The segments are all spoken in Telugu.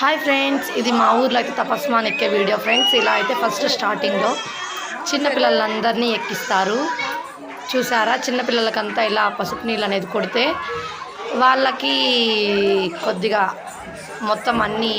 హాయ్ ఫ్రెండ్స్ ఇది మా ఊర్లో అయితే తపస్మాన్ ఎక్కే వీడియో ఫ్రెండ్స్ ఇలా అయితే ఫస్ట్ స్టార్టింగ్లో చిన్నపిల్లలందరినీ ఎక్కిస్తారు. చూసారా? చిన్నపిల్లలకంతా ఇలా పసుపు నీళ్ళు అనేది కొడితే వాళ్ళకి కొద్దిగా మొత్తం అన్నీ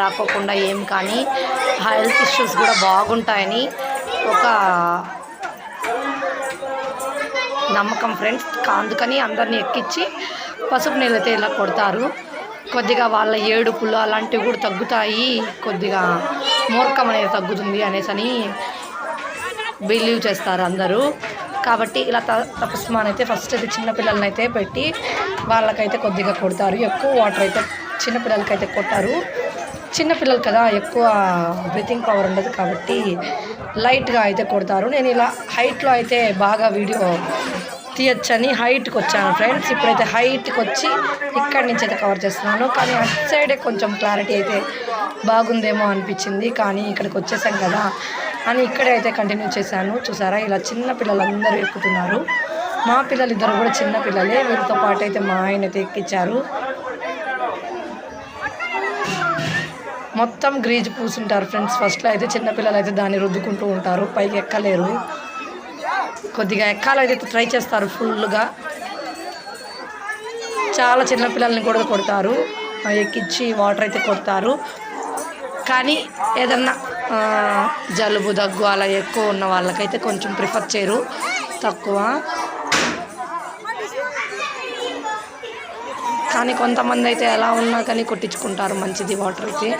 రాకోకుండా ఏం కానీ హెల్త్ ఇష్యూస్ కూడా బాగుంటాయని ఒక నమ్మకం ఫ్రెండ్స్ అందుకని అందరిని ఎక్కించి పసుపు నీళ్ళతో ఇలా కొడతారు. కొద్దిగా వాళ్ళ ఏడుపులు అలాంటివి కూడా తగ్గుతాయి. కొద్దిగా మూర్ఖం అనేది తగ్గుతుంది అనేసి అని బిలీవ్ చేస్తారు అందరూ. కాబట్టి ఇలా త తపస్మాన్ అయితే ఫస్ట్ అయితే చిన్నపిల్లలని అయితే పెట్టి వాళ్ళకైతే కొద్దిగా కొడతారు. ఎక్కువ వాటర్ అయితే చిన్నపిల్లలకైతే కొట్టారు. చిన్నపిల్లలు కదా ఎక్కువ బ్రీతింగ్ పవర్ ఉండదు కాబట్టి లైట్గా అయితే కొడతారు. నేను ఇలా హైట్లో అయితే బాగా వీడియో తీయచ్చని హైట్కి వచ్చాను ఫ్రెండ్స్. ఇప్పుడైతే హైట్కి వచ్చి ఇక్కడి నుంచి అయితే కవర్ చేస్తున్నాను. కానీ అటు సైడే కొంచెం క్లారిటీ అయితే బాగుందేమో అనిపించింది. కానీ ఇక్కడికి వచ్చేసాం కదా అని ఇక్కడే అయితే కంటిన్యూ చేశాను. చూసారా? ఇలా చిన్న పిల్లలందరూ ఎక్కుతున్నారు. మా పిల్లలు ఇద్దరు కూడా చిన్న పిల్లలే. వీరితో పాటు అయితే మా ఆయన అయితే ఎక్కించారు మొత్తం గ్రీజ్ పూసుంటారు ఫ్రెండ్స్. ఫస్ట్లో అయితే చిన్నపిల్లలు అయితే దాన్ని రుద్దుకుంటూ ఉంటారు. పైకి ఎక్కలేరు. కొద్దిగా ఎక్కాలైతే ట్రై చేస్తారు ఫుల్గా చాలా చిన్నపిల్లల్ని కూడా కొడతారు. ఎక్కించి వాటర్ అయితే కొడతారు. కానీ ఏదన్నా జలుబు దగ్గు అలా ఎక్కువ ఉన్న వాళ్ళకైతే కొంచెం ప్రిఫర్ చేయరు. తక్కువ. కానీ కొంతమంది అయితే ఎలా ఉన్నా కానీ కొట్టించుకుంటారు మంచిది వాటర్ అయితే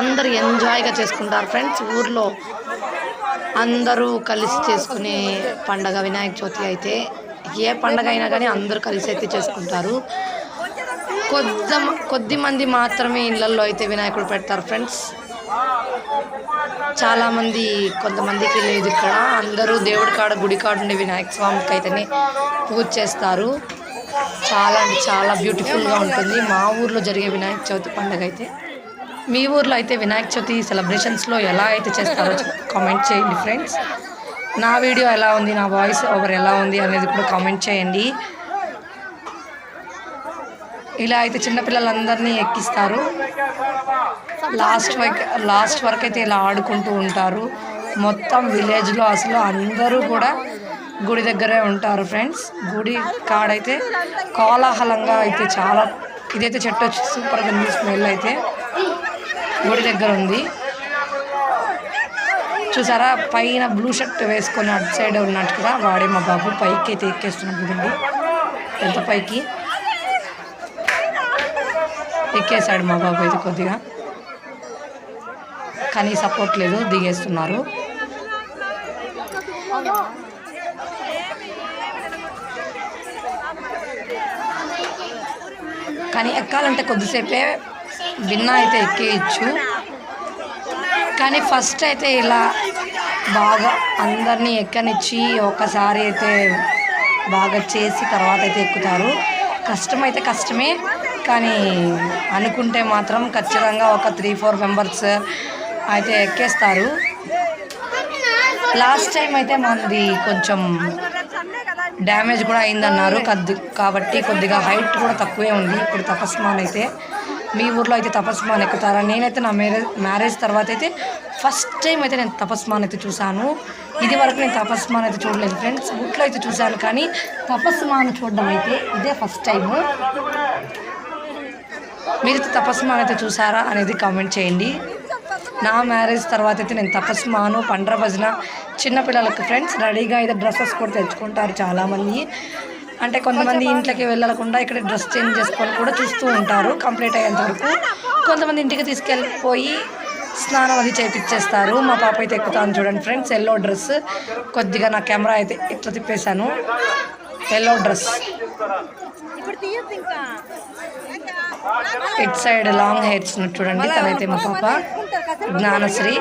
అందరు ఎంజాయ్గా చేసుకుంటారు ఫ్రెండ్స్ ఊర్లో అందరూ కలిసి చేసుకునే పండగ వినాయక చవితి అయితే ఏ పండగ అయినా కానీ అందరూ కలిసి అయితే చేసుకుంటారు. కొద్ది కొద్ది మంది మాత్రమే ఇళ్ళల్లో అయితే వినాయకుడు పెడతారు ఫ్రెండ్స్. చాలామంది కొంతమందికి లేదు ఇక్కడ. అందరూ దేవుడి కాడ గుడి కాడ ఉండే వినాయక స్వామికి అయితేనే పూజ చేస్తారు. చాలా అంటే చాలా బ్యూటిఫుల్గా ఉంటుంది. మా ఊర్లో జరిగే వినాయక చవితి పండుగ అయితే. మీ ఊర్లో అయితే వినాయక చవితి సెలబ్రేషన్స్లో ఎలా అయితే చేస్తారో కామెంట్ చేయండి ఫ్రెండ్స్ నా వీడియో ఎలా ఉంది? నా వాయిస్ ఓవర్ ఎలా ఉంది అనేది కూడా కామెంట్ చేయండి. ఇలా అయితే చిన్నపిల్లలందరినీ ఎక్కిస్తారు. లాస్ట్ వరకు లాస్ట్ వరకు అయితే ఇలా ఆడుకుంటూ ఉంటారు. మొత్తం విలేజ్లో అసలు అందరూ కూడా గుడి దగ్గరే ఉంటారు ఫ్రెండ్స్ గుడి కాడైతే కోలాహలంగా అయితే చాలా ఇదైతే చెట్టు వచ్చి సూపర్గా ఉంది స్మెల్ అయితే. గుడి దగ్గర ఉంది. చూసారా? పైన బ్లూ షర్ట్ వేసుకొని అటు సైడ్ ఉన్నట్టు కదా వాడే మా బాబు. పైకి అయితే ఎక్కేస్తున్నాడు గుడి ఎంత పైకి? ఎక్కేసాడు మా బాబు అయితే కొద్దిగా. కానీ సపోర్ట్ లేదు దిగేస్తున్నారు. కానీ ఎక్కాలంటే కొద్దిసేపే భిన్న అయితే ఎక్కేయచ్చు. కానీ ఫస్ట్ అయితే ఇలా బాగా అందరినీ ఎక్కనిచ్చి ఒకసారి అయితే బాగా చేసి తర్వాత అయితే ఎక్కుతారు. కష్టం అయితే కష్టమే కానీ అనుకుంటే మాత్రం ఖచ్చితంగా ఒక త్రీ ఫోర్ మెంబర్స్ అయితే ఎక్కేస్తారు. లాస్ట్ టైం అయితే మనది కొంచెం డ్యామేజ్ కూడా అయిందన్నారు కద్దు కాబట్టి కొద్దిగా హైట్ కూడా తక్కువే ఉంది. ఇప్పుడు తపస్మాన్ అయితే మీ ఊర్లో అయితే తపస్మాన్ ఎక్కుతారా? నేనైతే నా మ్యారేజ్ మ్యారేజ్ తర్వాత అయితే ఫస్ట్ టైం అయితే నేను తపస్మాన్ అయితే చూశాను. ఇది వరకు నేను తపస్మాన్ అయితే చూడలేదు ఫ్రెండ్స్. ఊట్లో అయితే చూశాను కానీ తపస్మాన్ చూడడం అయితే ఇదే ఫస్ట్ టైము. మీరు తపస్మాన్ అయితే చూసారా అనేది కామెంట్ చేయండి. నా మ్యారేజ్ తర్వాత అయితే నేను తపస్మాను పండ్ర భజన చిన్నపిల్లలకు ఫ్రెండ్స్ రెడీగా అయితే డ్రెస్సెస్ కూడా తెచ్చుకుంటారు చాలామంది. అంటే కొంతమంది ఇంట్లోకి వెళ్ళకుండా ఇక్కడ డ్రెస్ చేంజ్ చేసుకొని కూడా చూస్తూ ఉంటారు కంప్లీట్ అయ్యేంత వరకు. కొంతమంది ఇంటికి తీసుకెళ్ళిపోయి స్నానం అది చేపించేస్తారు మా పాప అయితే ఎక్కుతాను చూడండి ఫ్రెండ్స్ ఎల్లో డ్రెస్ కొద్దిగా నా కెమెరా అయితే ఇట్లా తిప్పేశాను. Yellow dress it side long hairs చూడండి తనైతే మా పాప. జ్ఞానశ్రీ.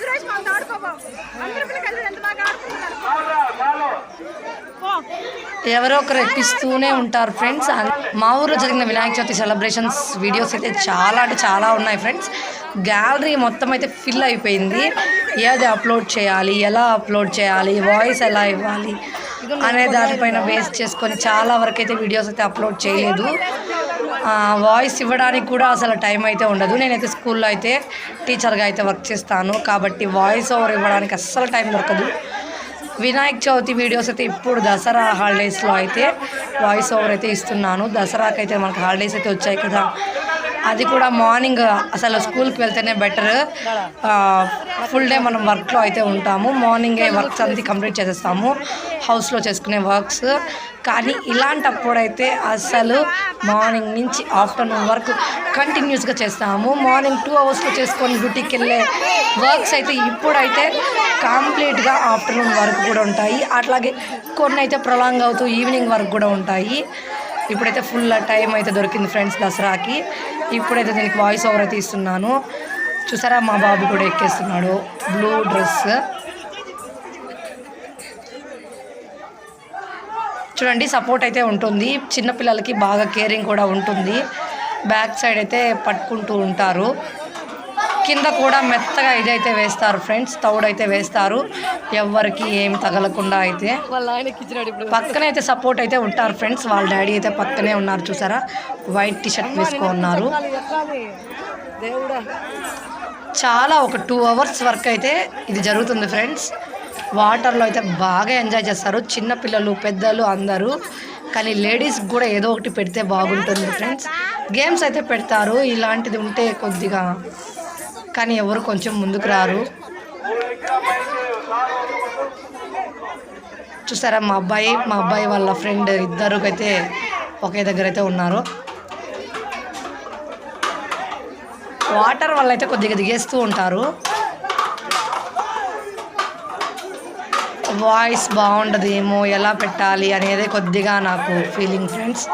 సురేష్ మా ఆడుకోబో అందరూ ఎంత బాగా ఎవరో ఒకరు ఎక్కిస్తూనే ఉంటారు ఫ్రెండ్స్. మా ఊర్లో జరిగిన వినాయక చవితి సెలబ్రేషన్స్ వీడియోస్ అయితే చాలా అంటే చాలా ఉన్నాయి ఫ్రెండ్స్. గ్యాలరీ మొత్తం అయితే ఫిల్ అయిపోయింది. ఏది అప్లోడ్ చేయాలి ఎలా అప్లోడ్ చేయాలి వాయిస్ ఎలా ఇవ్వాలి అనే దానిపైన బేస్ చేసుకొని చాలా వరకు అయితే వీడియోస్ అయితే అప్లోడ్ చేయలేదు. వాయిస్ ఇవ్వడానికి కూడా అసలు టైం అయితే ఉండదు. నేనైతే స్కూల్లో అయితే టీచర్గా అయితే వర్క్ చేస్తాను. కాబట్టి వాయిస్ ఓవర్ ఇవ్వడానికి అస్సలు టైం దొరకదు. వినాయక చవితి వీడియోస్ అయితే ఇప్పుడు దసరా హాలిడేస్లో అయితే వాయిస్ ఓవర్ అయితే ఇస్తున్నాను. దసరాకి అయితే మనకు హాలిడేస్ అయితే వచ్చాయి కదా. అది కూడా మార్నింగ్ అసలు స్కూల్కి వెళ్తేనే బెటర్. ఫుల్ డే మనం వర్క్లో అయితే ఉంటాము. మార్నింగే వర్క్స్ అంతా కంప్లీట్ చేసేస్తాము. హౌస్లో చేసుకునే వర్క్స్. కానీ ఇలాంటప్పుడైతే అసలు మార్నింగ్ నుంచి ఆఫ్టర్నూన్ వరకు కంటిన్యూస్గా చేస్తాము. మార్నింగ్ టూ అవర్స్లో చేసుకొని డ్యూటీకి వెళ్ళే వర్క్స్ అయితే ఇప్పుడైతే కంప్లీట్గా ఆఫ్టర్నూన్ వరకు కూడా ఉంటాయి. అట్లాగే కొన్ని అయితే ప్రొలాంగ్ అవుతూ ఈవినింగ్ వరకు కూడా ఉంటాయి. ఇప్పుడైతే ఫుల్ టైం అయితే దొరికింది ఫ్రెండ్స్ దసరాకి. ఇప్పుడైతే దీనికి వాయిస్ ఓవర్ అయితే ఇస్తున్నాను. చూసారా మా బాబు కూడా ఎక్కేస్తున్నాడు. Blue dress. చూడండి సపోర్ట్ అయితే ఉంటుంది. చిన్నపిల్లలకి బాగా కేరింగ్ కూడా ఉంటుంది. బ్యాక్ సైడ్ అయితే పట్టుకుంటూ ఉంటారు. కింద కూడా మెత్తగా ఇదైతే వేస్తారు ఫ్రెండ్స్ తౌడైతే వేస్తారు. ఎవరికి ఏం తగలకుండా అయితే. పక్కనే అయితే సపోర్ట్ అయితే ఉంటారు ఫ్రెండ్స్ వాళ్ళ డాడీ అయితే పక్కనే ఉన్నారు చూసారా? వైట్ టీ షర్ట్ వేసుకున్నారు. చాలా ఒక టూ అవర్స్ వర్క్ అయితే ఇది జరుగుతుంది ఫ్రెండ్స్ వాటర్లో అయితే బాగా ఎంజాయ్ చేస్తారు. చిన్నపిల్లలు పెద్దలు అందరూ. కానీ లేడీస్ కూడా ఏదో ఒకటి పెడితే బాగుంటుంది ఫ్రెండ్స్. గేమ్స్ అయితే పెడతారు. ఇలాంటిది ఉంటే కొద్దిగా. కానీ ఎవరు కొంచెం ముందుకు రారు. చూసారా మా అబ్బాయి? మా అబ్బాయి వాళ్ళ ఫ్రెండ్ ఇద్దరు అయితే ఒకే దగ్గర అయితే ఉన్నారు. వాటర్ వల్ల అయితే కొద్దిగా దిగేస్తూ ఉంటారు. వాయిస్ బాగుండదేమో ఎలా పెట్టాలి అనేది కొద్దిగా నాకు ఫీలింగ్ ఫ్రెండ్స్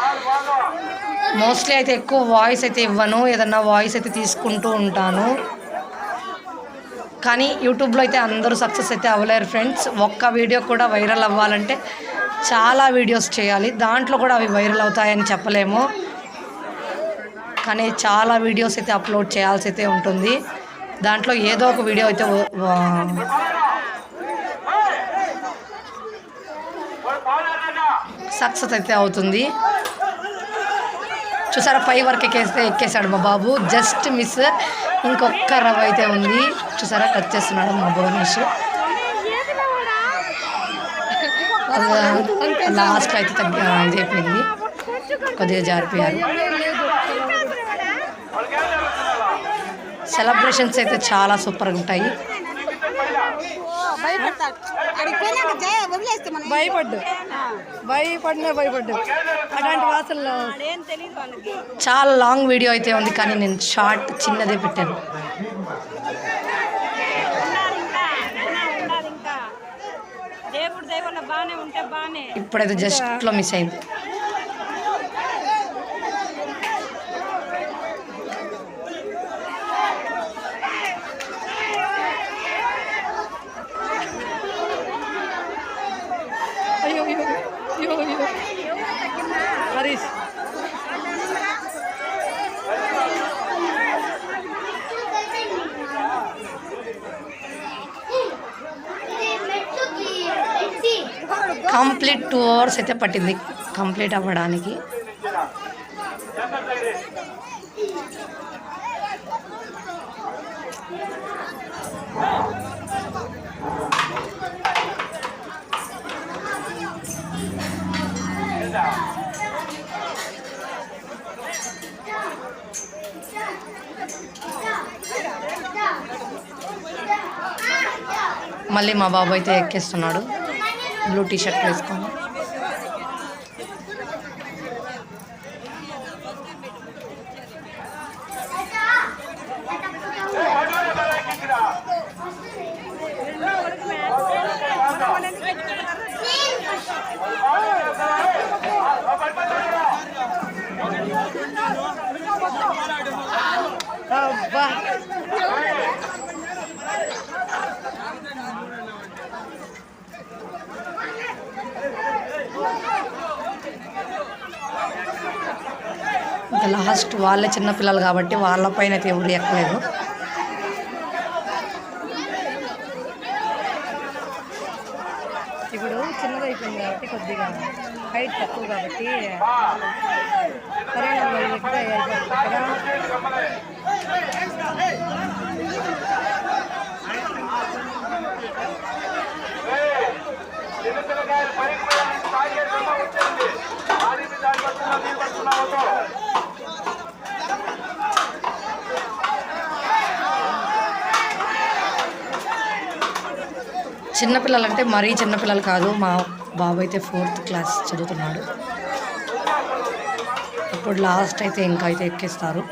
మోస్ట్లీ అయితే ఎక్కువ వాయిస్ అయితే ఇవ్వను ఏదన్నా వాయిస్ అయితే తీసుకుంటూ ఉంటాను. కానీ యూట్యూబ్లో అయితే అందరూ సక్సెస్ అయితే అవ్వలేరు ఫ్రెండ్స్ ఒక్క వీడియో కూడా వైరల్ అవ్వాలంటే చాలా వీడియోస్ చేయాలి. దాంట్లో కూడా అవి వైరల్ అవుతాయని చెప్పలేము. కానీ చాలా వీడియోస్ అయితే అప్లోడ్ చేయాల్సి అయితే ఉంటుంది. దాంట్లో ఏదో ఒక వీడియో అయితే సక్సెస్ అయితే అవుతుంది. చూసారా పై వరకు ఎక్కేస్తే ఎక్కేసాడు మా బాబు. Just miss. ఇంకొక రవ్వ అయితే ఉంది. చూసారా కట్ చేస్తున్నాడు మా భువనేష్. లాస్ట్ అయితే తగ్గి ఇది అయిపోయింది. కొద్దిగా జారిపోయారు. సెలబ్రేషన్స్ అయితే చాలా సూపర్గా ఉంటాయి. భయపడ్డు. భయపడినా భయపడ్డు. అట్లాంటి వాసనలో చాలా లాంగ్ వీడియో అయితే ఉంది కానీ నేను షార్ట్ చిన్నదే పెట్టాను. ఇప్పుడైతే జస్ట్లో మిస్ అయింది. అయ్యో అయ్యో హరీష్ కంప్లీట్ టూ అవర్స్ అయితే పట్టింది. కంప్లీట్ అవ్వడానికి. మళ్ళీ మా బాబు అయితే ఎక్కేస్తున్నాడు. బ్లూ టీషర్ట్ వేసుకొని. లాస్ట్ వాళ్ళే చిన్నపిల్లలు కాబట్టి వాళ్ళపైన అయితే ఎవరు ఎక్కలేదు. ఇప్పుడు చిన్నదైపోయింది కాబట్టి కొద్దిగా హైట్ తక్కువ కాబట్టి కరోనా చిన్నపిల్లలు అంటే మరీ చిన్నపిల్లలు కాదు. మా బాబు అయితే ఫోర్త్ క్లాస్ చదువుతున్నాడు. ఇప్పుడు లాస్ట్ అయితే ఇంకా అయితే ఎక్కిస్తారు.